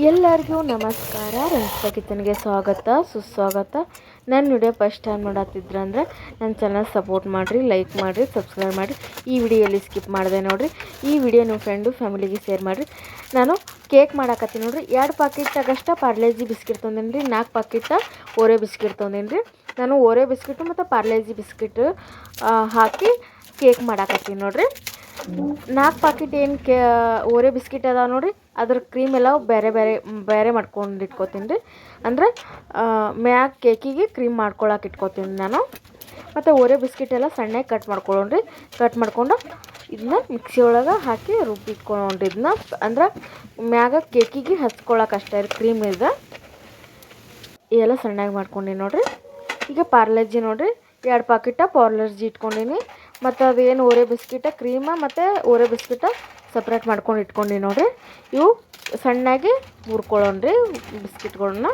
ಎಲ್ಲರಿಗೂ ನಮಸ್ಕಾರ. ರಂಜಿತಾ ಸ್ವಾಗತ, ಸುಸ್ವಾಗತ. ನನ್ನ ವಿಡಿಯೋ ಫಸ್ಟ್ ಟೈಮ್ ನೋಡತ್ತಿದ್ರು ಅಂದರೆ ನನ್ನ ಚಾನಲ್ ಸಪೋರ್ಟ್ ಮಾಡಿರಿ ಲೈಕ್ ಮಾಡಿರಿ ಸಬ್ಸ್ಕ್ರೈಬ್ ಮಾಡಿರಿ. ಈ ವಿಡಿಯೋಲಿ ಸ್ಕಿಪ್ ಮಾಡಿದೆ ನೋಡಿರಿ. ಈ ವಿಡಿಯೋ ನಿಮ್ಮ ಫ್ರೆಂಡು ಫ್ಯಾಮಿಲಿಗೆ ಶೇರ್ ಮಾಡಿರಿ. ನಾನು ಕೇಕ್ ಮಾಡಾಕತ್ತೀನಿ ನೋಡಿರಿ. ಎರಡು ಪಾಕೆಟಾಗಷ್ಟ ಪಾರ್ಲೇಜಿ ಬಿಸ್ಕಿಟ್ ತೊಂದೇನಿ ರೀ ನಾಲ್ಕು ಪಾಕೆಟ್ ಓರೆ ಬಿಸ್ಕಿಟ್ ತೊಂದೇನಿ ರೀ ನಾನು ಓರೆ ಬಿಸ್ಕಿಟು ಮತ್ತು ಪಾರ್ಲೇಜಿ ಬಿಸ್ಕಿಟ್ ಹಾಕಿ ಕೇಕ್ ಮಾಡಾಕತ್ತೀನಿ ನೋಡಿರಿ. ನಾಲ್ಕು ಪಾಕಿಟ್ ಏನು ಕೇ, ಓರೆ ಬಿಸ್ಕಿಟ್ ಅದಾವೆ ನೋಡಿರಿ. ಅದ್ರ ಕ್ರೀಮ್ ಎಲ್ಲ ಬೇರೆ ಬೇರೆ ಬೇರೆ ಮಾಡ್ಕೊಂಡು ಇಟ್ಕೋತೀನಿ ರೀ. ಅಂದರೆ ಮ್ಯಾಗ ಕೇಕಿಗೆ ಕ್ರೀಮ್ ಮಾಡ್ಕೊಳಕ್ಕೆ ಇಟ್ಕೋತೀನಿ ನಾನು. ಮತ್ತು ಓರೆ ಬಿಸ್ಕಿಟ್ ಎಲ್ಲ ಸಣ್ಣಗೆ ಕಟ್ ಮಾಡ್ಕೊಳ್ಳೋಣ್ರಿ ಕಟ್ ಮಾಡ್ಕೊಂಡು ಇದನ್ನ ಮಿಕ್ಸಿ ಒಳಗೆ ಹಾಕಿ ರುಬ್ಬಿ ಇಟ್ಕೊಳ್ಳೋಣ್ರಿ ಇದನ್ನ ಅಂದ್ರೆ, ಮ್ಯಾಗ ಕೇಕಿಗೆ ಹಚ್ಕೊಳಕ್ಕೆ ಅಷ್ಟೇ ರೀ ಕ್ರೀಮ್ ಇದೆ. ಎಲ್ಲ ಸಣ್ಣಗೆ ಮಾಡ್ಕೊಂಡಿ ನೋಡಿರಿ. ಈಗ ಪಾರ್ಲರ್ಜಿ ನೋಡಿರಿ. ಎರಡು ಪಾಕಿಟ ಪಾರ್ಲರ್ಜಿ ಇಟ್ಕೊಂಡೀನಿ. ಮತ್ತು ಅದೇನು ಓರೆ ಬಿಸ್ಕಿಟ, ಕ್ರೀಮ ಮತ್ತು ಓರೆ ಬಿಸ್ಕಿಟ ಸಪ್ರೇಟ್ ಮಾಡ್ಕೊಂಡು ಇಟ್ಕೊಂಡು ನೋಡಿರಿ. ಇವು ಸಣ್ಣಗೆ ಮುರ್ಕೊಳ್ಳೋಣ್ರಿ ಬಿಸ್ಕಿಟ್ಗಳನ್ನ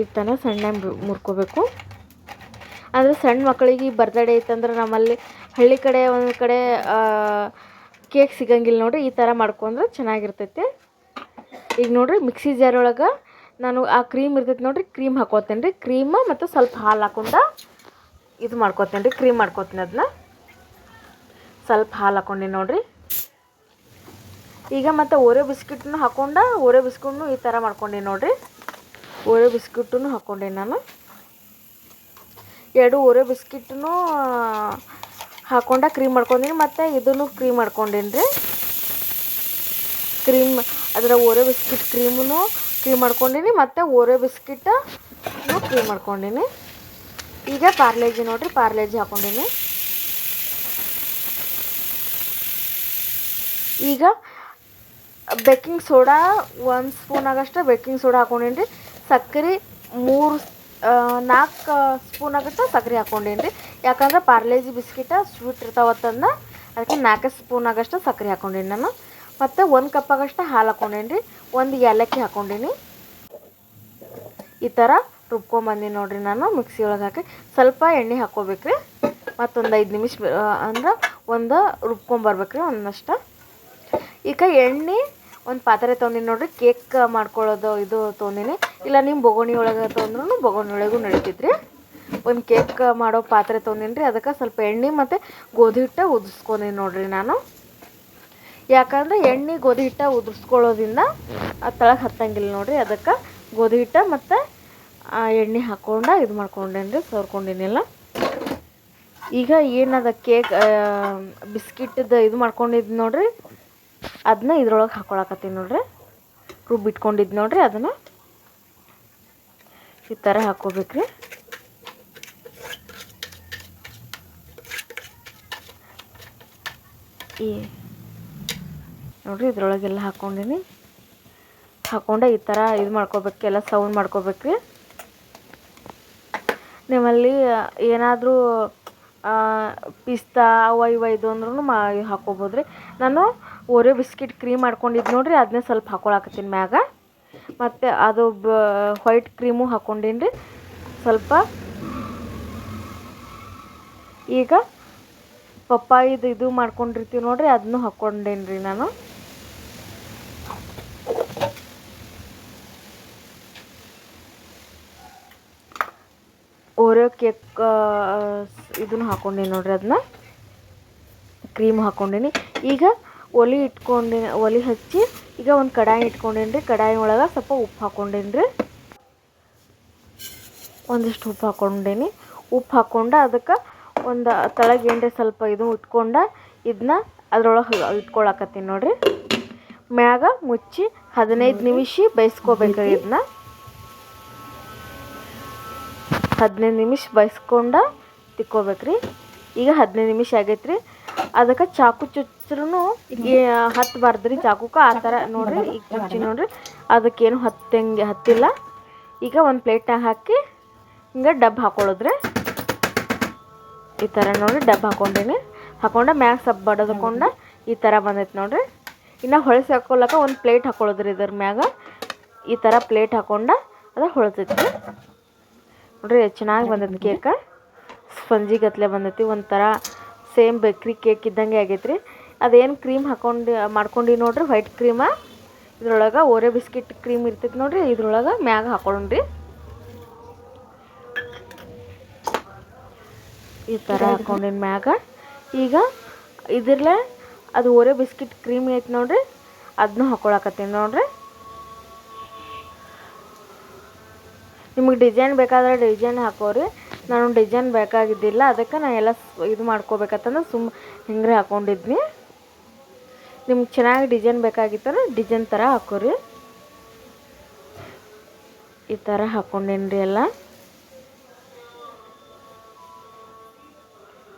ಈ ಥರ ಸಣ್ಣಗೆ ಮುರ್ಕೋಬೇಕು. ಅಂದರೆ ಸಣ್ಣ ಮಕ್ಕಳಿಗೆ ಬರ್ತ್ಡೇ ಇತ್ತಂದ್ರೆ ನಮ್ಮಲ್ಲಿ ಹಳ್ಳಿ ಕಡೆ ಒಂದು ಕಡೆ ಕೇಕ್ ಸಿಗಂಗಿಲ್ಲ ನೋಡಿರಿ. ಈ ಥರ ಮಾಡ್ಕೊಂಡ್ರೆ ಚೆನ್ನಾಗಿರ್ತೈತೆ. ಈಗ ನೋಡಿರಿ ಮಿಕ್ಸಿ ಜಾರ್ ಒಳಗೆ ನಾನು ಆ ಕ್ರೀಮ್ ಇರ್ತೈತೆ ನೋಡಿರಿ ಕ್ರೀಮ್ ಹಾಕೋತೇನೆ ರೀ ಕ್ರೀಮ ಮತ್ತು ಸ್ವಲ್ಪ ಹಾಲು ಹಾಕೊಂಡ ಇದು ಮಾಡ್ಕೊತೀನಿ ರೀ ಕ್ರೀಮ್ ಮಾಡ್ಕೊತೀನಿ ಅದನ್ನ. ಸ್ವಲ್ಪ ಹಾಲು ಹಾಕೊಂಡಿನಿ ನೋಡಿರಿ. ಈಗ ಮತ್ತು ಓರೆ ಬಿಸ್ಕಿಟ್ನು ಹಾಕೊಂಡ ಓರೆ ಬಿಸ್ಕಿಟ್ನು ಈ ಥರ ಮಾಡ್ಕೊಂಡೀನಿ ನೋಡಿರಿ. ಓರೆ ಬಿಸ್ಕಿಟನ್ನು ಹಾಕೊಂಡೆ ನಾನು. ಎರಡು ಓರೆ ಬಿಸ್ಕಿಟ್ನು ಹಾಕೊಂಡ ಕ್ರೀಮ್ ಮಾಡ್ಕೊಂಡಿನಿ, ಮತ್ತು ಇದನ್ನು ಕ್ರೀಮ್ ಮಾಡ್ಕೊಂಡೀನಿ ರೀ ಕ್ರೀಮ್ ಅದರ ಓರೆ ಬಿಸ್ಕಿಟ್ ಕ್ರೀಮೂ ಕ್ರೀಮ್ ಮಾಡ್ಕೊಂಡೀನಿ, ಮತ್ತು ಓರೆ ಬಿಸ್ಕಿಟ್ನು ಕ್ರೀಮ್ ಮಾಡ್ಕೊಂಡೀನಿ. ಈಗ ಪಾರ್ಲೇಜಿ ನೋಡ್ರಿ, ಪಾರ್ಲೇಜಿ ಹಾಕ್ಕೊಂಡೀನಿ ಈಗ ಬೇಕಿಂಗ್ ಸೋಡಾ, ಒಂದು ಸ್ಪೂನ್ ಆಗಷ್ಟು ಬೇಕಿಂಗ್ ಸೋಡಾ ಹಾಕೊಂಡೀನಿ ರೀ ಸಕ್ಕರೆ ಮೂರು ನಾಲ್ಕು ಸ್ಪೂನ್ ಆಗುತ್ತೆ ಸಕ್ಕರೆ ಹಾಕೊಂಡೇನಿ ರೀ ಯಾಕಂದ್ರೆ ಪಾರ್ಲೇಜಿ ಬಿಸ್ಕಿಟ ಸ್ವೀಟ್ ಇರ್ತಾವತ್ತಂದ ಅದಕ್ಕೆ ನಾಲ್ಕು ಸ್ಪೂನ್ ಆಗಷ್ಟು ಸಕ್ಕರೆ ಹಾಕ್ಕೊಂಡೀನಿ ನಾನು. ಮತ್ತು ಒಂದು ಕಪ್ ಆಗಷ್ಟು ಹಾಲು ಹಾಕೊಂಡೇನಿ ರೀ ಒಂದು ಏಲಕ್ಕಿ ಹಾಕ್ಕೊಂಡೀನಿ ಈ ಥರ ರುಬ್ಕೊಂಬಂದೀನಿ ನೋಡಿರಿ ನಾನು ಮಿಕ್ಸಿ ಒಳಗೆ ಹಾಕಿ ಸ್ವಲ್ಪ ಎಣ್ಣೆ ಹಾಕ್ಕೋಬೇಕು ರೀ ಮತ್ತೊಂದು ಐದು ನಿಮಿಷ ಅಂದ್ರೆ ಒಂದು ರುಬ್ಕೊಂಬರ್ಬೇಕು ರೀ ಒಂದಷ್ಟು. ಈಗ ಎಣ್ಣೆ ಒಂದು ಪಾತ್ರೆ ತೊಗೊಂಡಿನಿ ನೋಡಿರಿ, ಕೇಕ್ ಮಾಡ್ಕೊಳ್ಳೋದು ಇದು ತೊಗೊಂಡಿನಿ. ಇಲ್ಲ ನಿಮ್ಮ ಬೊಗೋಣಿ ಒಳಗೆ ತೊಗೊಂಡ್ರು ಬೊಗೋಣಿ ಒಳಗೂ ನಡೀತಿದ್ರಿ ಒಂದು ಕೇಕ್ ಮಾಡೋ ಪಾತ್ರೆ ತೊಗೊಂಡಿನಿ ರೀ ಅದಕ್ಕೆ ಸ್ವಲ್ಪ ಎಣ್ಣೆ ಮತ್ತು ಗೋಧಿ ಹಿಟ್ಟು ಉದಿಸ್ಕೊಂಡಿನಿ ನೋಡಿರಿ ನಾನು. ಯಾಕಂದ್ರೆ ಎಣ್ಣೆ ಗೋಧಿ ಹಿಟ್ಟ ಉದುರ್ಸ್ಕೊಳ್ಳೋದ್ರಿಂದ ಆ ತಳಗೆ ಹತ್ತಂಗಿಲ್ಲ ನೋಡಿರಿ, ಅದಕ್ಕೆ ಗೋಧಿ ಹಿಟ್ಟ ಮತ್ತು ಎಣ್ಣೆ ಹಾಕ್ಕೊಂಡು ಇದು ಮಾಡ್ಕೊಂಡೇನಿ ರೀ ಸೋರ್ಕೊಂಡಿನಿಲ್ಲ ಈಗ ಏನದ ಕೇಕ್ ಬಿಸ್ಕಿಟ್ದು ಇದು ಮಾಡ್ಕೊಂಡಿದ್ದು ನೋಡಿರಿ. ಅದನ್ನ ಇದ್ರೊಳಗೆ ಹಾಕೊಳಕತ್ತೀನಿ ನೋಡ್ರಿ. ರುಬ್ಬಿಟ್ಕೊಂಡಿದ್ದು ನೋಡ್ರಿ ಅದನ್ನು. ಈ ಥರ ಹಾಕ್ಕೋಬೇಕ್ರಿ ಈ ನೋಡ್ರಿ ಇದ್ರೊಳಗೆಲ್ಲ ಹಾಕ್ಕೊಂಡಿನಿ ಹಾಕ್ಕೊಂಡೆ ಈ ಥರ ಇದು ಮಾಡ್ಕೋಬೇಕು, ಎಲ್ಲ ಸೌಂಡ್ ಮಾಡ್ಕೋಬೇಕ್ರಿ. ನಿಮ್ಮಲ್ಲಿ ಏನಾದರೂ ಪಿಸ್ತಾ ಅವ ಇವ ಇದು ಅಂದ್ರೂ ಮಾ ಹಾಕ್ಕೋಬೋದು ರೀ ನಾನು ಓರಿಯೋ ಬಿಸ್ಕಿಟ್ ಕ್ರೀಮ್ ಮಾಡ್ಕೊಂಡಿದ್ದು ನೋಡಿರಿ ಅದನ್ನೇ ಸ್ವಲ್ಪ ಹಾಕೊಳಕತ್ತೀನಿ ಮ್ಯಾಗ. ಮತ್ತು ಅದು ಬ ವೈಟ್ ಕ್ರೀಮು ಹಾಕ್ಕೊಂಡೀನಿ ರೀ ಸ್ವಲ್ಪ ಈಗ ಪಪ್ಪಾಯಿದು ಇದು ಮಾಡ್ಕೊಂಡಿರ್ತೀವಿ ನೋಡಿರಿ ಅದನ್ನೂ ಹಾಕ್ಕೊಂಡೇನಿ ನಾನು. ಓರಿಯೋ ಕೇಕ್ ಇದನ್ನು ಹಾಕ್ಕೊಂಡೀನಿ ನೋಡಿರಿ ಅದನ್ನ ಕ್ರೀಮ್ ಹಾಕ್ಕೊಂಡೀನಿ ಈಗ ಒಲೆ ಇಟ್ಕೊಂಡೆ, ಒಲೆ ಹಚ್ಚಿ ಈಗ ಒಂದು ಕಡಾಯಿ ಇಟ್ಕೊಂಡೀನಿ ಕಡಾಯಿ ಒಳಗೆ ಸ್ವಲ್ಪ ಉಪ್ಪು ಹಾಕ್ಕೊಂಡೀನಿ ರೀ ಒಂದಿಷ್ಟು ಉಪ್ಪು ಹಾಕ್ಕೊಂಡೀನಿ ಉಪ್ಪು ಹಾಕ್ಕೊಂಡು ಅದಕ್ಕೆ ಒಂದು ತಳಗೆ ಏನ್ರಿ ಸ್ವಲ್ಪ ಇದು ಇಟ್ಕೊಂಡು ಇದನ್ನ ಅದ್ರೊಳಗೆ ಇಟ್ಕೊಳಕತ್ತೀನಿ ನೋಡಿರಿ. ಮ್ಯಾಗ ಮುಚ್ಚಿ ಹದಿನೈದು ನಿಮಿಷ ಬೇಯಿಸ್ಕೋಬೇಕು ಇದನ್ನ ಹದಿನೈದು ನಿಮಿಷ ಬಯಸ್ಕೊಂಡು ತಿಕ್ಕೋಬೇಕ್ರಿ. ಈಗ ಹದಿನೈದು ನಿಮಿಷ ಆಗೈತೆ ರೀ ಅದಕ್ಕೆ ಚಾಕು ಚುಚ್ಚರೂ ಹತ್ತಬಾರ್ದು ರೀ ಚಾಕುಕ್ಕೆ ಆ ಥರ ನೋಡಿರಿ ಈಗ ಚುಚ್ಚಿ ನೋಡಿರಿ. ಅದಕ್ಕೇನು ಹತ್ತಂಗೆ ಹತ್ತಿಲ್ಲ. ಈಗ ಒಂದು ಪ್ಲೇಟ್ನಾಗ ಹಾಕಿ ಹಿಂಗೆ ಡಬ್ಬ ಹಾಕೊಳ್ಳೋದ್ರಿ. ಈ ಥರ ನೋಡಿರಿ ಡಬ್ಬ ಹಾಕೊಂಡೇನಿ. ಹಾಕೊಂಡೆ ಮ್ಯಾಗ ಸಬ್ ಬಡದ್ಕೊಂಡು ಈ ಥರ ಬಂದೈತೆ ನೋಡಿರಿ. ಇನ್ನು ಹೊಳಸಿ ಹಾಕೊಳ್ಳಕ್ಕ ಒಂದು ಪ್ಲೇಟ್ ಹಾಕೊಳ್ಳೋದ್ರಿ ಇದ್ರ ಮ್ಯಾಗ. ಈ ಥರ ಪ್ಲೇಟ್ ಹಾಕೊಂಡ ಅದು ಹೊಳ್ತೈತಿ ನೋಡ್ರಿ ಚೆನ್ನಾಗಿ ಬಂದೈತಿ ಕೇಕ. ಸ್ಪಂಜಿ ಗತ್ಲೆ ಬಂದೈತಿ ಒಂಥರ ಸೇಮ್ ಬೇಕ್ರಿ ಕೇಕ್ ಇದ್ದಂಗೆ ಆಗೈತೆ ರೀ ಅದೇನು ಕ್ರೀಮ್ ಹಾಕೊಂಡು ಮಾಡ್ಕೊಂಡು ನೋಡ್ರಿ ವೈಟ್ ಕ್ರೀಮ. ಇದ್ರೊಳಗೆ ಓರೆ ಬಿಸ್ಕಿಟ್ ಕ್ರೀಮ್ ಇರ್ತೈತಿ ನೋಡ್ರಿ ಇದ್ರೊಳಗೆ ಮ್ಯಾಗ ಹಾಕೊಳ್ಳೋಣ್ರಿ ಈ ಥರ ಹಾಕೊಂಡಿನ ಮ್ಯಾಗ. ಈಗ ಇದ್ರಲ್ಲೇ ಅದು ಓರೆ ಬಿಸ್ಕಿಟ್ ಕ್ರೀಮ್ ಐತಿ ನೋಡ್ರಿ ಅದನ್ನೂ ಹಾಕೊಳಕತ್ತೀನಿ ನೋಡ್ರಿ. ನಿಮಗೆ ಡಿಸೈನ್ ಬೇಕಾದ್ರೆ ಡಿಸೈನ್ ಹಾಕೋರಿ. ನಾನು ಡಿಸೈನ್ ಬೇಕಾಗಿದ್ದಿಲ್ಲ, ಅದಕ್ಕೆ ನಾನು ಎಲ್ಲ ಇದು ಮಾಡ್ಕೋಬೇಕಂತಂದ್ರೆ ಸುಮ್ಮ ಹಿಂಗ್ರೆ ಹಾಕ್ಕೊಂಡಿದ್ವಿ ನಿಮ್ಗೆ ಚೆನ್ನಾಗಿ ಡಿಸೈನ್ ಬೇಕಾಗಿತ್ತಂದ್ರೆ ಡಿಸೈನ್ ಥರ ಹಾಕೋರಿ. ಈ ಥರ ಹಾಕೊಂಡೇನ್ರಿ ಎಲ್ಲ.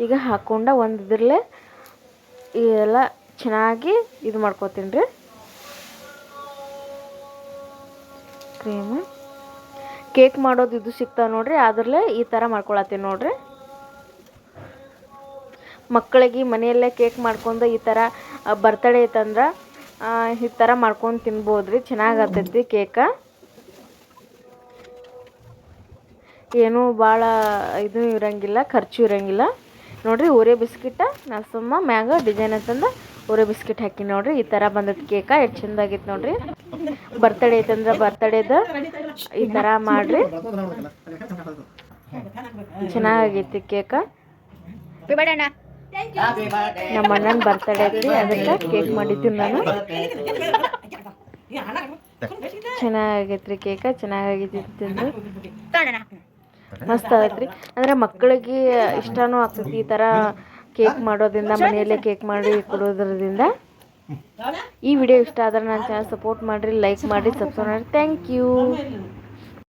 ಈಗ ಹಾಕೊಂಡ ಒಂದಿದ್ರಲ್ಲೇ ಎಲ್ಲ ಚೆನ್ನಾಗಿ ಇದು ಮಾಡ್ಕೋತೀನಿ ರೀ ಕ್ರೀಮ್. ಕೇಕ್ ಮಾಡೋದು ಇದು ಸಿಗ್ತಾವೆ ನೋಡ್ರಿ, ಅದ್ರಲ್ಲೇ ಈ ಥರ ಮಾಡ್ಕೊಳತ್ತೀನಿ ನೋಡ್ರಿ. ಮಕ್ಕಳಿಗೆ ಮನೆಯಲ್ಲೇ ಕೇಕ್ ಮಾಡ್ಕೊಂಡು ಈ ಥರ ಬರ್ತಡೇ ಐತಂದ್ರೆ ಈ ಥರ ಮಾಡ್ಕೊಂಡು ತಿನ್ಬೋದು ರೀ ಚೆನ್ನಾಗಿ ಆಗ್ತೈತಿ ಕೇಕ. ಏನೂ ಭಾಳ ಇದು ಇರಂಗಿಲ್ಲ, ಖರ್ಚು ಇರಂಗಿಲ್ಲ. ನೋಡ್ರಿ ಊರೇ ಬಿಸ್ಕಿಟ ನಾ ಸುಮ್ಮ ಮ್ಯಾಗ, ಡಿಸೈನ್ ಅಂತಂದು ಊರೇ ಬಿಸ್ಕಿಟ್ ಹಾಕಿ ನೋಡ್ರಿ, ಈ ಥರ ಬಂದೈತಿ ಕೇಕ, ಎಷ್ಟು ಚಂದ ಆಗೈತೆ ನೋಡ್ರಿ. ಬರ್ತಡೇ ಐತಂದ್ರೆ ಬರ್ತಡೇದ ಈ ಥರ ಮಾಡ್ರಿ. ಚೆನ್ನಾಗೈತಿ ಕೇಕ. ನಮ್ಮ ಅಣ್ಣನ ಬರ್ತಡೇ ಐತಿ, ಅದಕ್ಕೆ ಕೇಕ್ ಮಾಡಿದ್ದೀನಿ ನಾನು. ಚೆನ್ನಾಗೈತ್ರಿ ಕೇಕ, ಚೆನ್ನಾಗೈತಿ ತಿಂದು. ಮಸ್ತ್ ಆಗೈತ್ರಿ. ಅಂದ್ರೆ ಮಕ್ಕಳಿಗೆ ಇಷ್ಟನೂ ಆಗ್ತೈತಿ ಈ ಥರ ಕೇಕ್ ಮಾಡೋದ್ರಿಂದ, ಮನೆಯಲ್ಲೇ ಕೇಕ್ ಮಾಡಿ ಕೊಡೋದ್ರಿಂದ. ಈ ವಿಡಿಯೋ ಇಷ್ಟ ಆದ್ರೆ ನನ್ನ ಚಾನಲ್ ಸಪೋರ್ಟ್ ಮಾಡಿರಿ ಲೈಕ್ ಮಾಡಿ ಸಬ್ಸ್ಕ್ರೈಬ್ ಮಾಡಿ ಥ್ಯಾಂಕ್ ಯು